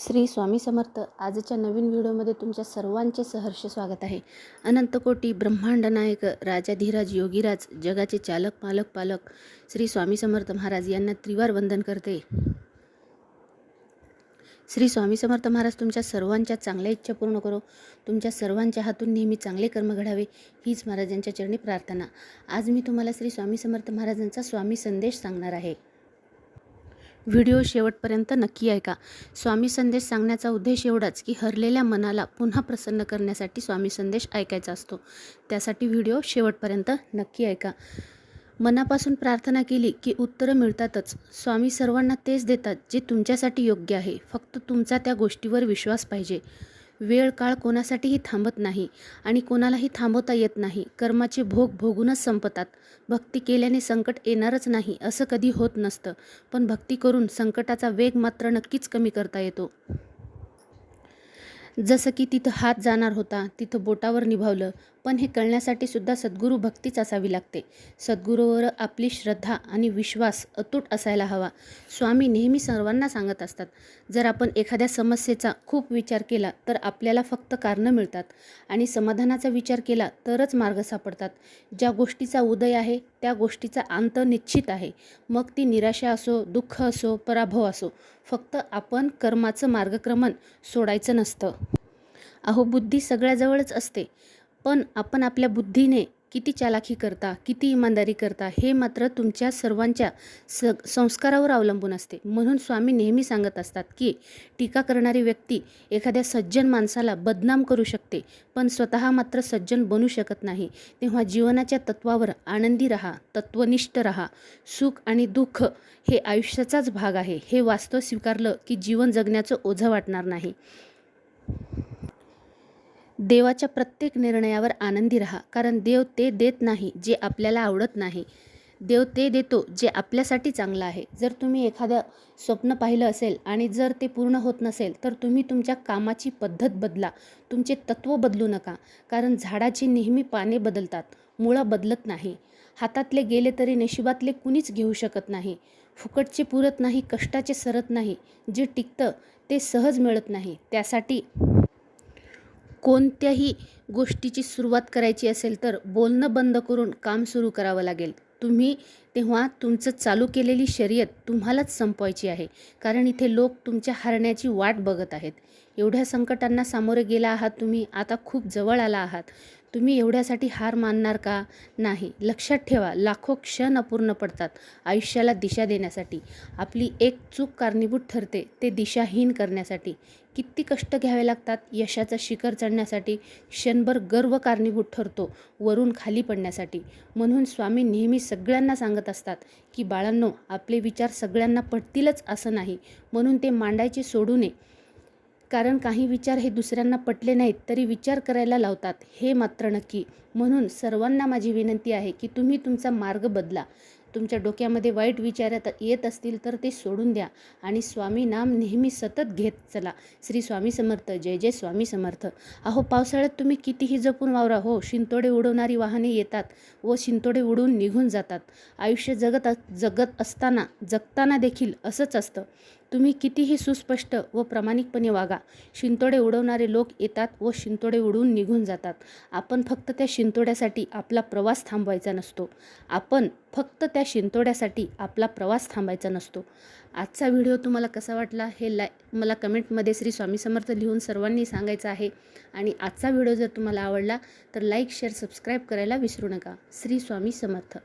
श्री स्वामी समर्थ. आजच्या नवीन व्हिडिओमध्ये तुमच्या सर्वांचे सहर्ष स्वागत आहे. अनंतकोटी ब्रह्मांड नायक राजाधीराज योगीराज जगाचे चालक मालक पालक श्री स्वामी समर्थ महाराज यांना त्रिवार वंदन करते. श्री स्वामी समर्थ महाराज तुमच्या सर्वांच्या चांगल्या इच्छा पूर्ण करो. तुमच्या सर्वांच्या हातून नेहमी चांगले कर्म घडावे हीच महाराजांच्या चरणी प्रार्थना. आज मी तुम्हाला श्री स्वामी समर्थ महाराजांचा स्वामी संदेश सांगणार आहे. व्हिडिओ शेवटपर्यंत नक्की ऐका. स्वामी संदेश सांगण्याचा उद्देश एवढाच की हरलेल्या मनाला पुन्हा प्रसन्न करण्यासाठी स्वामी संदेश ऐकायचा असतो. त्यासाठी व्हिडिओ शेवटपर्यंत नक्की ऐका. मनापासून प्रार्थना केली की उत्तरं मिळतातच. स्वामी सर्वांना तेच देतात जे तुमच्यासाठी योग्य आहे. फक्त तुमचा त्या गोष्टीवर विश्वास पाहिजे. वेळ काळ कोणासाठीही थांबत नाही आणि कोणालाही थांबवता येत नाही. कर्माचे भोग भोगूनच संपतात. भक्ती केल्याने संकट येणारच नाही असं कधी होत नसतं. पण भक्ती करून संकटाचा वेग मात्र नक्कीच कमी करता येतो. जसं की तिथं हात जाणार होता तिथं बोटावर निभावलं पण हे कळण्यासाठी सुद्धा सद्गुरू भक्तीच असावी लागते. सद्गुरूवर आपली श्रद्धा आणि विश्वास अतूट असायला हवा. स्वामी नेहमी सर्वांना सांगत असतात जर आपण एखाद्या समस्येचा खूप विचार केला तर आपल्याला फक्त कारणं मिळतात आणि समाधानाचा विचार केला तरच मार्ग सापडतात. ज्या गोष्टीचा उदय आहे त्या गोष्टीचा अंत निश्चित आहे. मग ती निराशा असो दुःख असो पराभव असो फक्त आपण कर्माचं मार्गक्रमण सोडायचं नसतं. अहो बुद्धी सगळ्याजवळच असते. पण आपण आपल्या बुद्धीने किती चालाखी करता किती इमानदारी करता हे मात्र तुमच्या सर्वांच्या स संस्कारावर अवलंबून असते. म्हणून स्वामी नेहमी सांगत असतात की टीका करणारी व्यक्ती एखाद्या सज्जन माणसाला बदनाम करू शकते पण स्वतः मात्र सज्जन बनू शकत नाही. तेव्हा जीवनाच्या तत्वावर आनंदी राहा तत्वनिष्ठ राहा. सुख आणि दुःख हे आयुष्याचाच भाग आहे. हे वास्तव स्वीकारलं की जीवन जगण्याचं ओझं वाटणार नाही. देवाच्या प्रत्येक निर्णयावर आनंदी राहा. कारण देव ते देत नाही जे आपल्याला आवडत नाही. देव ते देतो जे आपल्यासाठी चांगलं आहे. जर तुम्ही एखादं स्वप्न पाहिलं असेल आणि जर ते पूर्ण होत नसेल तर तुम्ही तुमच्या कामाची पद्धत बदला. तुमचे तत्त्व बदलू नका. कारण झाडाची नेहमी पाने बदलतात मुळं बदलत नाही. हातातले गेले तरी नशिबातले कुणीच घेऊ शकत नाही. फुकटचे पुरत नाही कष्टाचे सरत नाही. जे टिकतं ते सहज मिळत नाही. त्यासाठी कोणत्याही गोष्टीची सुरुवात करायची असेल तर बोलणं बंद करून काम सुरू करावं लागेल. तुम्ही तेव्हा तुमचं चालू केलेली शर्यत तुम्हालाच संपवायची आहे. कारण इथे लोक तुमच्या हरण्याची वाट बघत आहेत. एवढ्या संकटांना सामोरे गेला आहात तुम्ही आता खूप जवळ आला आहात. तुम्ही एवढ्यासाठी हार मानणार का? नाही. लक्षात ठेवा लाखो क्षण अपूर्ण पडतात आयुष्याला दिशा देण्यासाठी. आपली एक चूक कारणीभूत ठरते ते दिशाहीन करण्यासाठी. किती कष्ट घ्यावे लागतात? यशाचं शिखर चढण्यासाठी क्षणभर गर्व कारणीभूत ठरतो वरून खाली पडण्यासाठी. म्हणून स्वामी नेहमी सगळ्यांना सांगत असतात की बाळांनो आपले विचार सगळ्यांना पटतीलच असं नाही. म्हणून ते मांडायचे सोडू नये. कारण काही विचार हे दुसऱ्यांना पटले नाहीत तरी विचार करायला लावतात. हे मात्र नक्की. म्हणून सर्वांना माझी विनंती आहे की तुम्ही तुमचा मार्ग बदला. तुमच्या डोक्यामध्ये वाईट विचार येत असतील तर ते सोडून द्या आणि स्वामी नाम नेहमी सतत घेत चला. श्री स्वामी समर्थ. जय जय स्वामी समर्थ. अहो पावसाळ्यात तुम्ही कितीही जपून वावरा. हो शिंतोडे उडवणारी वाहने येतात व शिंतोडे उडून निघून जातात. आयुष्य जगत जगत असताना जगताना देखील असंच असतं. तुम्ही कितीही सुस्पष्ट व प्रामाणिकपणे वागा शिंतोडे उडवणारे लोक येतात व शिंतोडे उडवून निघून जातात. आपण फक्त त्या शिंतोड्यासाठी आपला प्रवास थांबवायचा नसतो. आपण फक्त त्या शिंतोड्यासाठी आपला प्रवास थांबायचा नसतो. आजचा व्हिडिओ तुम्हाला कसा वाटला हे लाय मला कमेंटमध्ये श्री स्वामी समर्थ लिहून सर्वांनी सांगायचं आहे. आणि आजचा व्हिडिओ जर तुम्हाला आवडला तर लाईक शेअर सबस्क्राईब करायला विसरू नका. श्री स्वामी समर्थ.